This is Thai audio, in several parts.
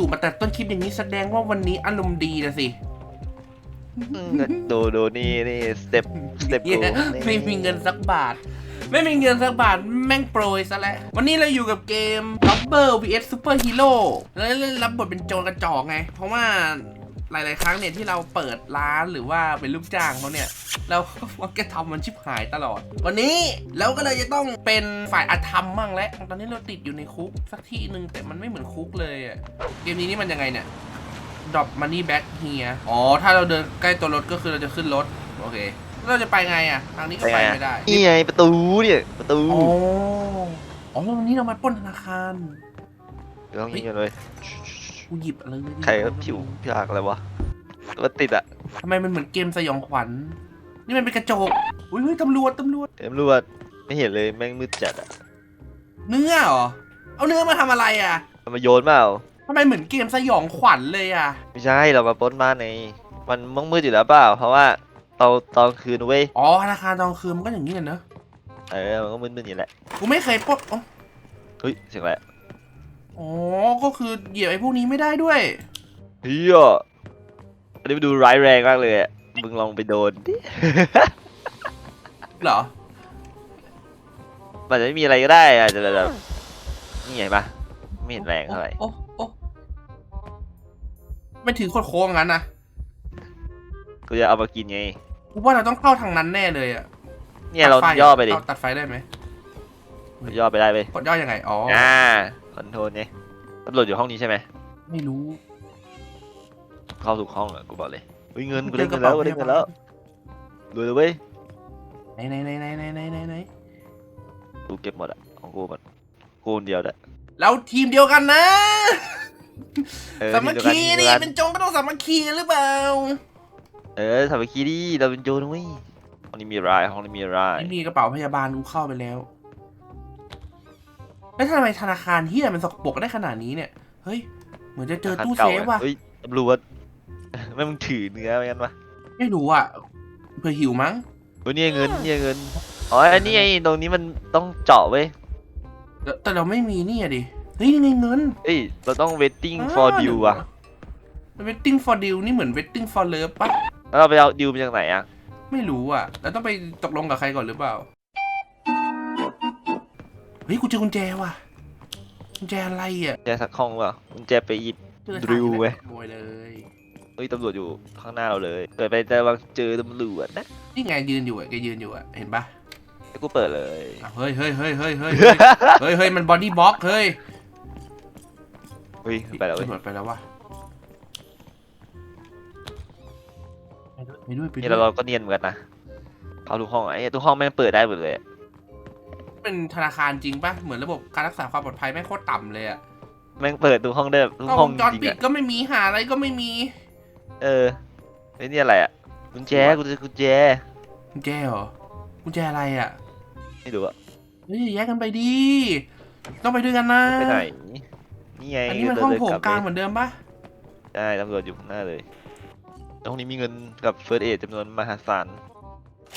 จู่ๆมาแต่ต้นคลิปอย่างนี้แสดงว่าวันนี้อารมณ์ดีนะสิดูดูนี่นี่สเต็ปสเต็ปเหี้ยไม่มีเงินสักบาท ไม่มีเงินสักบาทแม่งโปรยซะแล้ว วันนี้เราอยู่กับเกม Rubber vs Super Hero แล้วเล่นรับบทเป็นโจรกระจอกไง เพราะว่า หลาย ๆ ครั้งเนี่ยที่เราเปิดร้านหรือว่าเป็นลูกจ้างเขาเนี่ย เราก็มักจะทำมันชิบหายตลอด วันนี้เราก็เลยจะต้องเป็นฝ่ายอาธรรมมั่งแล้วตอนนี้เราติดอยู่ในคุกสักที่หนึ่งแต่มันไม่เหมือนคุกเลยอะเกมนี้นี่มันยังไงเนี่ย drop money back here อ๋อ ถ้าเราเดินใกล้ตัวรถก็คือเราจะขึ้นรถ โอเคแล้วเราจะไปไงอะ ทางนี้ก็ไปไปไงไม่ได้นี่ไงประตูเนี่ยประตูอ๋ออ๋อวันนี้เรามาปล้นธนาคารเดี๋ยวต้องยิงกันเลย กูหยิบอะไรเลยดีใครก็ผิวพิากอะไรวะมันติดอะทำไมมันเหมือนเกมสยองขวัญ นี่มันเป็นกระจกอุ้ยเฮ้ยตำรวจตำรวจตำรวจไม่เห็นเลยแม่งมืดจัดอะเนื้อเหรอ เอาเนื้อมาทำอะไรอะมันมาโยนเปล่าทำไมเหมือนเกมสยองขวัญเลยอะ ไม่ใช่เรามาปล้นบ้านในมันมังมืดอยู่แล้วเปล่า เพราะว่าตอนตอนคืนเว้ยอ๋อธนาคารตอนกลางคืนมันก็อย่างนี้กันเนอะเออมันก็มืดๆอยู่แหละ กูไม่เคยปล้นอ๋อเฮ้ยเสียงอะไร อ๋อ ก็คือเหยียบไอ้พวกนี้ไม่ได้ด้วย เฮียอันนี้มันดูร้ายแรงมากเลยอะมึงลองไปโดนดิ เหรอ มันจะไม่มีอะไรก็ได้อะจะแบบนี่ไงปะไม่เห็นแรงเท่าไหร่โอ้โอ้ไม่ถือโคตรโค้งงั้นนะกูจะเอามากินไง กูว่าเราต้องเข้าทางนั้นแน่เลยอะเนี่ยเราตัฟย่อไปดิ เาตัดไฟได้ไหม ย่อไปได้ไปกดย่อยังไง อ๋อ อ่า คอนโทรลไงตำรวจอยู่ห้องนี้ใช่ไหมไม่รู้เข้าถูกห้องเหรอกูบอกเลยเฮ้ยเงินกูเจได้อกเงิระนแล้เป๋าวกูได้เงินแล้วรวยเลยเว้ยไหนไหนไหนไหนไหนไหนไหนไหนกูเก็บหมดอะของกูหมดกูคนเดียวแหละเราทีมเดียวกันนะเออสามัคคีทีมเดีนี่ยวกัเป็นจงก็ต้องสามัคคีกันหรือเปล่าเออสามัคคีดิเราเป็นโจรนะเว้ยห้องนี้มีอะไรห้องนี้มีอะไรไม่มีกระเป๋าพยาบาลกูเข้าไปแล้ว แล้วทำไมธนาคารเฮียมันสกปรกได้ขนาดนี้เนี่ย เฮ้ย เหมือนจะเจอตู้เซฟว่ะเฮ้ยตำรวจไม่มึงถือเนื้อไว้กันปะไม่รู้อะเผื่อหิวมั้งเฮ้ยนี่เงินนี่เงิน อ๋อ อันนี้ไงตรงนี้มันต้องเจาะเว้ย แต่แต่เราไม่มีนี่อะดิ เฮ้ยยังไงเงินเอ้ย เราต้อง waiting for deal อะเวทติ้ง for deal นี่เหมือน waiting for love ปะแล้วเราไปเอาดิวมาจากไหนอะไม่รู้อะแล้วต้องไปตกลงกับใครก่อนหรือเปล่าเฮ้ยกูเจอกุญแจว่ะกุญแจอะไรอะแจสักห้องเปล่ามึงแจไปหยิบเจอดริวเว้ยขโมยเลยเฮ้ยตำรวจอยู่ข้างหน้าเราเลยเกิดไปเจอบางเจอตำรวจนะนี่ไงยืนอยู่อะแกยืนอยู่อะเห็นปะให้กูเปิดเลย อ้าวเฮ้ยเฮ้ยเฮ้ยเฮ้ยเฮ้ยเฮ้ยเฮ้ยมันบอดี้บล็อกเฮ้ยเฮ้ยไปแล้วเว้ย ตำรวจไปแล้วว่ะไปด้วยไปด้วยไปนี่ด้เราวยเราก็เนียนเหมือนกันนะเข้าทุกห้องอะไอ้ทุกห้องแม่งเปิดได้หมดเลยอะ เป็นธนาคารจริงปะเหมือนระบบการรักษาความปลอดภัยแม่งโคตรต่ำเลยอะแม่งเปิดทุกห้องได้ทุกกล้องห้วองงจจรริงปิดๆอะก็ไม่มีหาอะไรก็ไม่มีเออไอ้นี่อะไรอะกุญแจกูจะกุญแจกุญแจเหรอกุญแจอะไรอะไม่รู้อะเฮ้ยแยกกันไปดิต้องไปด้วยกันนะไปไหนนี่ไงอันนี้มันห้องโถงกลางเหเดินมือนเดิมปะใช่ตำรวจอยู่ข้างหน้าเลยแล้วห้องนี้มีเงินกับเฟิร์สเอจำนวนมหาศาล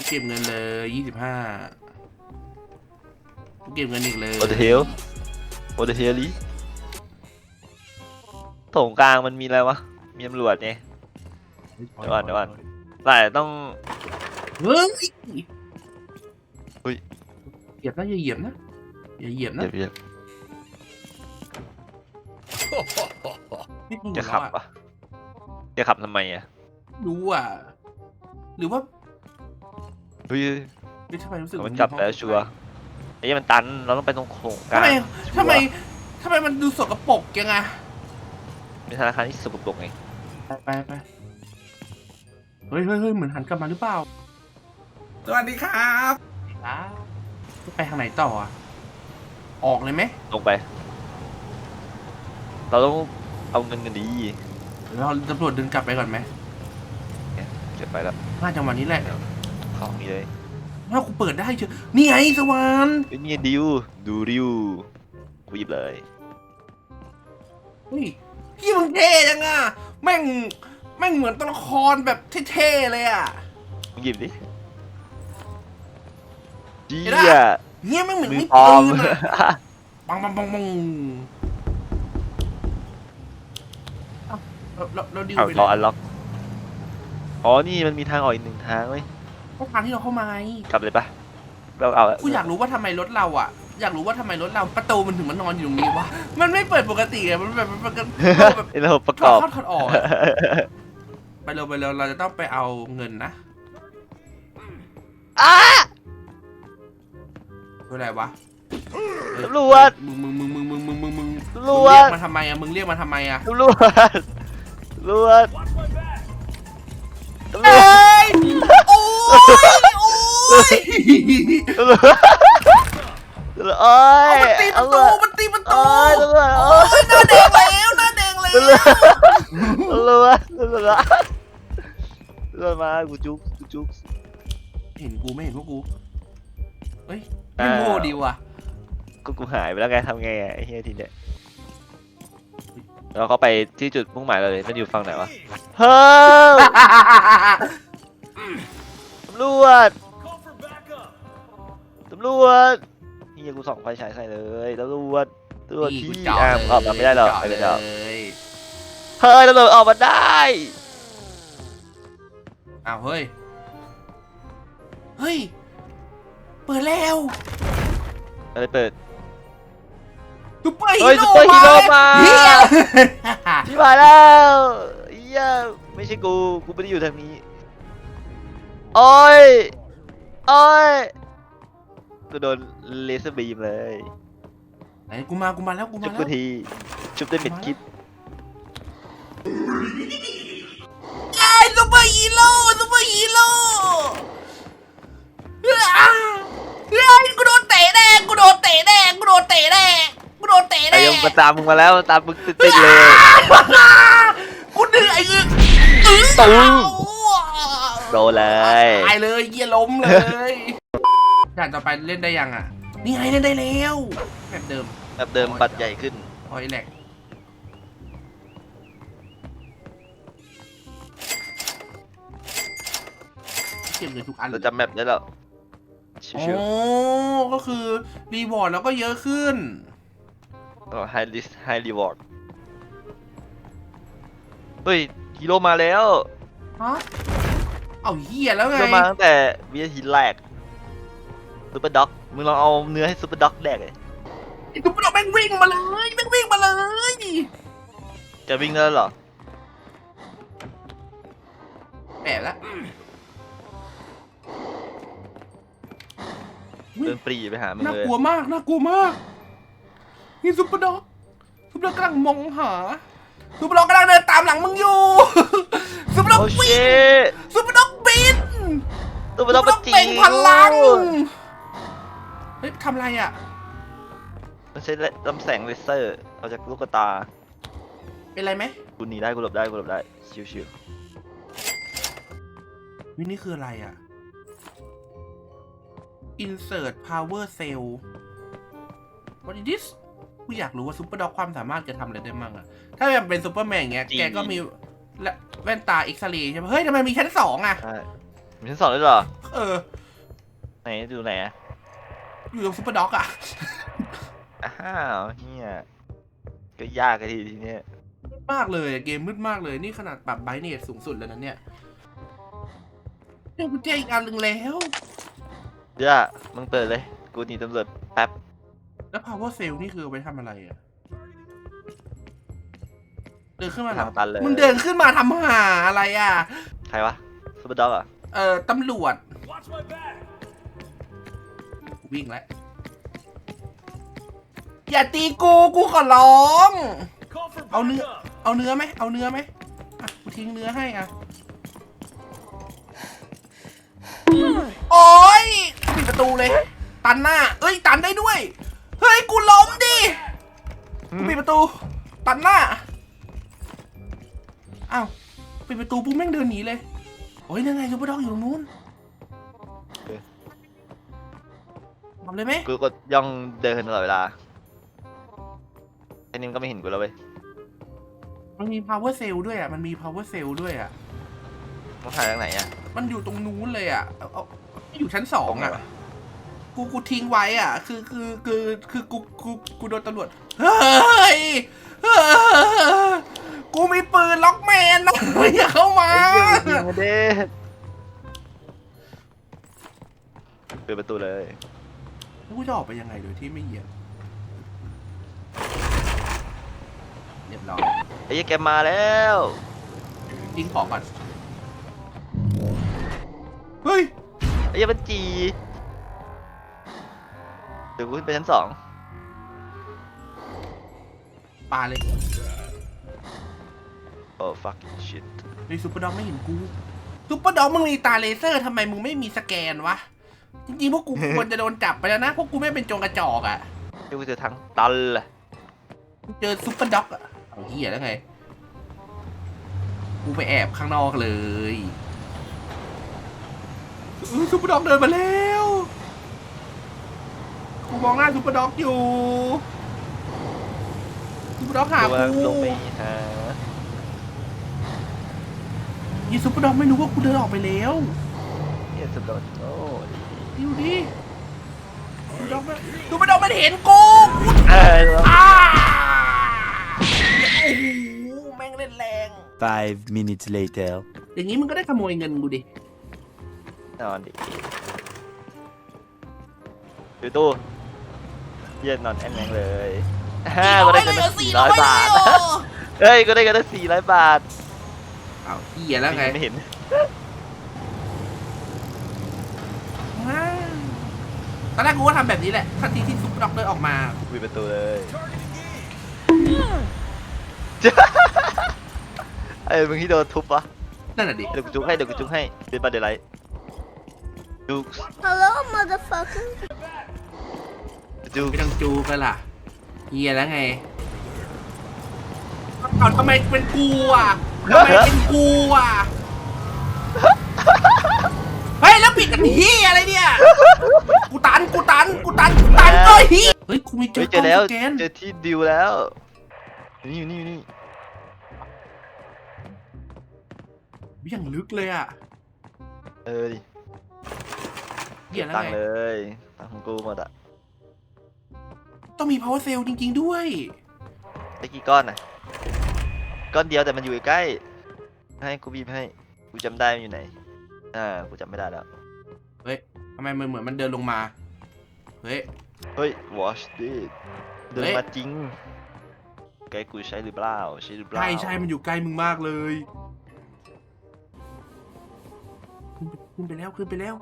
เก็บเงินเลยยี่สิบห้า เก็บเงินอีกเลยโอเดเฮลโอเดเฮลีโถงกลางมันมีอะไรวะ มีตำรวจไง เดี๋ยวก่อนเดี๋ยวก่อนแต่ต้อง เฮ้ยเฮ้ย เหยียบนะอย่าเหยียบนะอย่าเหยียบนะเดี๋ยวเดี๋ยวนี่มึงจะหัขัวบเราะปะจะขับทำไมอะรู้อะ หรือว่าเฮ้ยเฮ้ยทำไมรู้สึกมันจับแล้วชัวร์ไอ้ยมันตัน เราต้องไปตรงโถงกทำลางไมชัวร์ทำไมทำไมมันดูสกปรกยังไงเป็นธนาคารที่สกปรกไงไปไปไปเฮ้ยเฮ้ยเฮ้ยเหมือนหันกลับมาหรือเปล่าสวัสดีครับครับจะไปทางไหนต่ออะ ออกเลยไหมลงไป เราต้องเอาเงินกันดีเราตำรวจเดินกลับไปก่อนไหมเก็บไปแล้วน่าจะวันนี้แหละของมีเลย ถ้ากูเปิดได้เชียวนี่ไงสวรรค์เฮ้ยนี่ดิวดูดิวกูหยิบเลยเฮ้ยพี่มึงเท่จังอะแม่งแม่งเหมือนตัวละครแบบเท่ๆเลยอะมึงหยิบดิเจีเห็นปะยเงี้ยแม่งเหมือนมือไม่ปลอปืมนอะปังปังปังปังเราเราเราดิวเอาไปรอเลอัยนล็อกอ๋อ นี่มันมีทางออกอีกหนึ่งทางเว้ย ก็ทางที่เราเข้ามาไงกลับเลยปะเราเอากูอยากรู้ว่าทำไมรถเราอะ อยากรู้ว่าทำไมรถเราประตูมันถึงมันนอนอยู่ตรงนี้วะ มันไม่เปิดปกติอะมันแบบมันแบบแบบไอ้ระบบประถกออดบเข้าถอดออกอะไปเร็วไปเร็วเราจะต้องไปเอาเงินนะอ้าดูอะไรวะเฮ้ยตำรวจมึงมึงมึงมึงมึงมึงมึงมึงตำรมึงวเรียจกมาทำไมอะมึงเรียกมาทำไมอะตำรวจตำรวจตำรเอ้วจย โอ้ยโอ้ยตำรวจตำรวจโอ้ยมันตีประตูมันตีประตูโอ้ยตำรวจโอ้โอ้ยยหน้าแดงแล้วหน้าแดงแล้วตำรวจตำรวจตำรวจตำรวจมากูจุกกูจุกเห็นกูไม่เห็นพวกกูเฮ้ยไม่โง่ดีว่ะก็กูหายไปแล้วไงทำไงอะไอ้เฮียทีเนี้ยเราก็ไปที่จุดมุ่งหมายเราเลยมันอยู่ฝั่งไหนวะเฮ้ยตำรวจตำรวจเฮียกูส่องไฟฉายใส่เลยตำรวจตำรวจนี่กูที่เจาะอ่าเลยออกมาไม่ได้หรอกเจาะไปเลเลยยหรอกยเฮ้ยตำรวจออกมาได้อ้าวเฮ้ย เฮ้ย เปิดแล้วอะไรเปิดซุปเปอร์ฮีเฮ้ยโร่ซุปเปอร์ฮีโร่มาเฮียพี่มาแล้วเฮียไม่ใช่กู กูไม่ได้อยู่ทางนี้ โอ้ย โอ้ยกูโดนเลเซอร์บีมเลยไอ้กูมากูมาแล้วกูมาชุบแล้กูวทีชุบได้เม็ดคิดไอ้ซุปเปอร์ฮีโร่ซุปเปอร์ฮีโร่อ้าวเฮ้ยกูโดนเตะแน่กูโดนเตะแน่กูโดนเตะแน่กูโดนเตะไอ้แน่ยังมาตามมึงมาแล้วมาตามมึงติดๆเลย กูเหนื่อยอึกตูม โดนเลย ตายเลยเยี่ยล้มเลยด่านต่อไปเล่นได้ยังอะ นี่ไงเล่นได้แล้วแบบเดิมแบบเดิมปัดใหญ่ขึ้นพอยแหลกเก็บเงินทุกอันเราจำแมปได้แล้วชิโอ้วก็คือรีวอร์ดแล้วก็เยอะขึ้น ๆต่อ high risk high reward เฮ้ยฮีโร่มาแล้ว ฮะ เอาเหี้ยแล้วไงฮีโร่มาตั้งแต่วินาทีแรกซูเปอร์ด็อกมึงลองเอาเนื้อให้ซูเปอร์ด็อกแดกเลยไอ้ตุ๊กตาแม่งวิ่งมาเลยแม่งวิ่งมาเลยจะวิ่งได้แล้วเหรอแปะแล้วเดินปรีไปหามึงน่าเลยกลัวมากน่ากลัวมากนี่ซุปเปอร์ด็อกซุปเปอร์ด็อกกำลังมองหาซุปเปอร์ด็อกกำลังเดินตามหลังมึงอยู่ ซุปเปอร์ด็อกโอ้วิ่เช งซุปเปอร์ด็อกบิน ซูเปอร์ด็อกมันจีเป่งพลังเฮ้ยทำอะไรอะ มันใช้ลำแสงเลเซอร์เอาจากลูกตา เป็นไรไหมกูหนีได้กูหลบได้กูหลบได้ชิววินี่คืออะไรอะ insert power cell what is this กูอยากรู้ว่าซุปเปอร์ด็อกความสามารถจะทำอะไรได้มั่งอะถ้าแบบเป็นซูเปอร์แมนอย่างเงี้ยแกก็มีและแว่นตาเอ็กซเรย์ใช่ไหมเฮ้ยทำไมมีชั้นสองอะๆใช่ มีชั้นสองด้วยเหรอ เออ ไหนดูไหนอะอยู่ตรงซุปเปอร์ด็อกอะอ้าวเฮียก็ยากกันทีทีเนี้ยมากเลยอะเกมมืดมากเลยนี่ขนาดปรับไบเนตสูงสุดแล้วนะเนี่ยเนี่ยกุญแจอีกอันหนึ่งแล้ว เดี๋ยวมึงเปิดเลย กูหนีตำรวจแป๊บ แล้ว power cell นี่คือเอาไปทำอะไรอะเดินขึ้นมาเหรอทางตันเลย มึงเดินขึ้นมาทำหาอะไรอะใครวะซูเปอร์ด็อกอะ เอ่อตำรวจ วิ่งแล้ว อย่าตีกู กูขอร้อง เอาเนื้อ เอาเนื้อไหม เอาเนื้อไหมอะกูทิ้งเนื้อให้อะ โอ้ยปิดประตูเลย ตันหน้า เอ้ย ตันได้ด้วย เฮ้ย กูล้มดิกูปิดประตู ตันหน้า อ้าว ปิดประตูปุ๊บแม่งเดินหนีเลย โอ้ยนั่นไงซูเปอร์ด็อกอยู่ตรงนู้นทำเลยไหมกูก็ย่องเดินตลอดเวลาไอ้นี่มันก็ไม่เห็นกูแล้วเว้ยมันมี power cell ด้วยอะ มันมี power cell ด้วยอะมึงหายจากไหนอะ มันอยู่ตรงนู้นเลยอะเอาเอาอยู่ชั้นสอตรงงไหนอะวะ กูกูทิ้งไว้อะ คือคือคือคือกูกูกูโดนตำรวจ เฮ้ยเฮ้ยกูมีปืนล็อกแมนนะอย่าเข้ามาไอ้ เหี้ยยิงมาเด้เปิดประตูเลยกูจะออกไปยังไงโดยที่ไม่เหยียบเรียบร้อยไอ้เหี้ยแกมาแล้วยิงของก่อนเฮ้ยไอ้เหี้ยมันจีเดี๋ยวกูขึ้นไปชั้นสองปาเลยโอ้ fuck shit ในซูเปอร์ด็อกไม่เห็นกูซูเปอร์ด็อกมึงมีตาเลเซอร์ทำไมมึงไม่มีสแกนวะ จริงๆ พวกกูควรจะโดนจับไปแล้วนะ พวกกูไม่เป็นโจงกระจอกอะ่ะเดี๋ยวกูเจอทางตันเลยเจอซูเปอร์ด็อกอะเอาเหี้ยแล้วไง กูไปแอบข้างนอกเลยอื้อซูเปอร์ด็อกเดินมาแล้ว กูมองหน้าซูเปอร์ด็อกอยู่ซูเปอร์ด็อกหากูกำลังกูลงไปหา ยีซูเปอร์ด็อกไม่รู้ว่ากูเดินออกไปแล้วเหี้ยสุดยอดโอ้ยดูดิซูเปอร์ด็อกมันซูเปอร์ด็อกมันเห็นกูเอ้ยอ้าโอ้โหแม่งเล่นแรง Five minutes later. อย่างนี้มึงก็ได้ขโมยเงินกูดินอนดิดูตู้เหี้ย็นนอนแอนแมงเลยฮ่าก็ได้กันตั้งสี่ร้อยบาท เฮ้ยก็ได้กันตั้งสี่ร้อยบาทเอาเหี้ยแล้วไงไม่เห็นว้าวตอนแรกกูก็ทำแบบนี้แหละทันทีที่ซุปเปอร์ด็อกเดินออกมาปิดประตูเลยเอ้ยมึงที่โดนทุบวะนั่นน่ะดิเดี๋ยวกูจุกให้เดี๋ยวกูจุกให้เดี๋ยวบันเดลไลท์จุก Hello, motherfucker. จุกไม่ต้องจูกันล่ะเหี้ยแล้วไงเอาทำไมเป็นกูอะ ทำไมเป็นกูอะ เฮ้ย แล้วปิดกันเหี้ยอะไรเนี่ย กูตัน กูตัน กูตัน กูตันเอ้ยเฮ้ย กูมีเจเฮ้อยเจอแล้วกล้องสแกนเจอที่ดิวแล้วอยู่นี่อยู่นี่อยู่นี่เบี่ยงลึกเลยอะเออดิเหี้ยแล้วตังไงค์เลยตังค์ของกูหมดอะต้องมี power cell จริง ๆ ด้วย ได้กี่ก้อนน่ะ ก้อนเดียวแต่มันอยู่ใกล้ ให้กูบีบให้ กูจำได้มันอยู่ไหน อ่า กูจำไม่ได้แล้ว เฮ้ยทำไมมันเหมือนมันเดินลงมา เฮ้ย เฮ้ย watch this เดินเฮ้ย มาจริงไกลกูใช้หรือเปล่า ใช่หรือเปล่าใช่ใช่มันอยู่ใกล้มึงมากเลยขึ้นไปขึ้นไปแล้วขึ้นไปแล้ว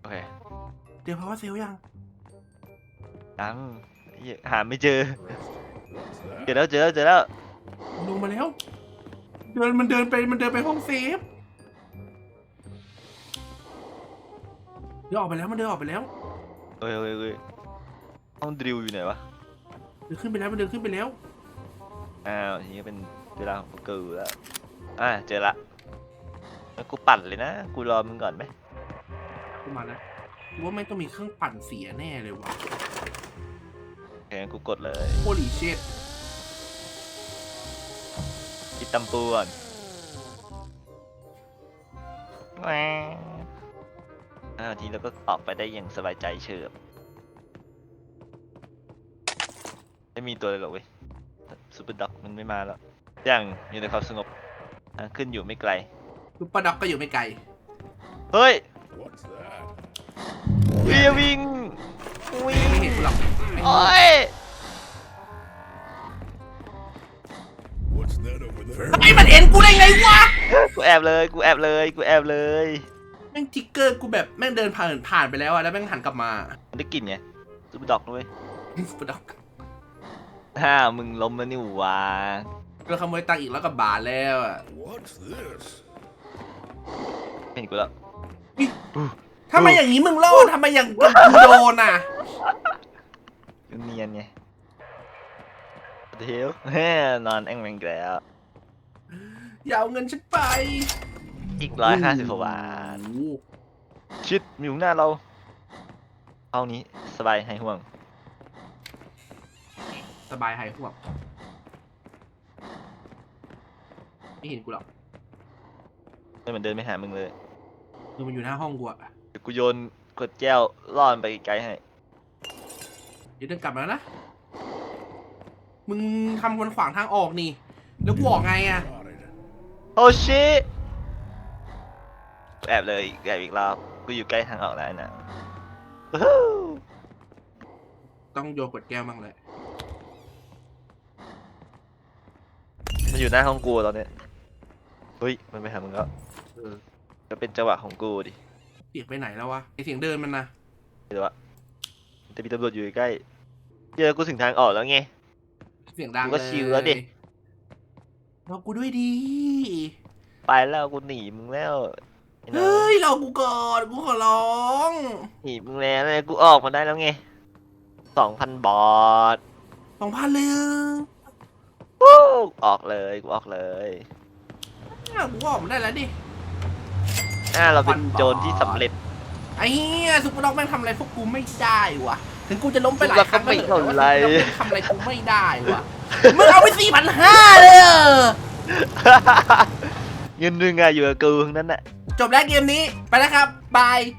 โอเคเดี๋ยว power cell ยังยังเหี้ยหาไม่เจอ เจอแล้วเจอแล้วเจอแล้ว ลงมาแล้ว เดินมันเดินไปมันเดินไปห้องเซฟเดินออกไปแล้วมันเดินออกไปแล้วเอ้ยเอ้ยเอ้ยห้องดริลอยู่ไหนวะเดินขึ้นไปแล้วมันเดินขึ้นไปแล้วอ้าวทีนี้เป็นเวลาของกูแล้วอ่าเจอละแล้วกูปั่นเลยนะกูรอมึงก่อนไหมขึ้นมาแล้วกูว่าไม่งต้องมีเครื่องปั่นเสียแน่เลยว่ะโอเคงั้นกูกดเลยโ o ลีเชตกิน ตำปูก่อนแหวอ้าวทีนี้เราก็ออกไปได้อย่างสบายใจเฉิบไม่มีตัวเลยหรอกเว้ยซูเปอร์ด็อกมันไม่มาแล้วยังอยู่ในความสงบอะขึ้นอยู่ไม่ไกล ซุปเปอร์ด็อกก็อยู่ไม่ไกล เฮ้ยวิ่งวิ่งวิ่งไม่เห็นกูหรอก โอ้ย ไอ้มันเห็นกูได้ไงวะกูแอบเลย กูแอบเลย กูแอบเลยแม่งจิกเกอร์กูแบบแม่งเดินผ่านผ่านไปแล้วอะแล้วแม่งหันกลับมามันได้กลิ่นไงซูเปอร์ด็อกด้วยซุปเปอร์ด็อกฮ่ามึงล้มแล้วนี่หว่าเราขโมยตังค์อีกแล้วกับบาทแล้วอะ What's this? เห็นกูแล้ว ทำไมอย่างนี้มึงรอดทำไมอย่างกับกูโดนอะกูเนียนไงเดี๋ยวแฮ่นอนแองแมงอีกแล้ว อย่าเอาเงินฉันไปอีกร้อยห้าสิบกว่าบาทโอ้โหชิดอยู่หน้าเรา เอานี้สบายให้ห่วง สบายหายห่วงไม่เห็นกูหรอกไม่เหมือนเดินไปหามึงเลยคือมันอยู่หน้าห้องกูอะเดี๋ยวกูโยนกดแก้วล่อมันไปไกลๆให้ เดี๋ยวเดินกลับมาแล้วนะ มึงทำคนขวางทางออกนี่ แล้วกูออกไงอะ โอ้ชิแอบเลยแอบอีกรอบกูอยู่ใกล้ทางออกแล้วนะวู้ฮู้ต้องโยนกดแก้วบ้างเลยมันอยู่หน้าห้องกูตอนเนี้ยเฮ้ยมันไปหามึงแล้วเออจะเป็นจังหวะของกูดิเสียงไปไหนแล้ววะไอเสียงเดินมันนะเดี๋ยววะจะมีตำรวจอยู่ใกล้เจอกูถึงทางออกแล้วไงเสียงดังกูเลยก็ชิลแล้วดิ รอกูด้วยดี ไปแล้วกูหนีมึงแล้วไอ้น้องเฮ้ยรอกูก่อนกูขอร้อง หนีมึงแล้วเลยกูออกมาได้แล้วไงสองพันบาทสองพันเลยวู้ออกเลยกูออกเลยอะกูออกมาได้แล้วดิ อ่าเราเป็น2,000โจรที่สำเร็จ ไอ้เหี้ยซุปเปอร์ด็อกแม่งทำอะไรพวกกูไม่ได้วะถึงกูจะล้มไปหลายครั้งซุปเปอร์ด็อกก็ไม่แต่เท่าไหร่ว่าซุปเปอร์ด็อกแม่งทำอะไรกูไม่ได้วะ มึงเอาไปสี่พันห้าเลยเหรอเงินหนึ่งอะอยู่กับกูทั้งนั้นอะจบแล้วเกมนี้ไปแล้วครับบาย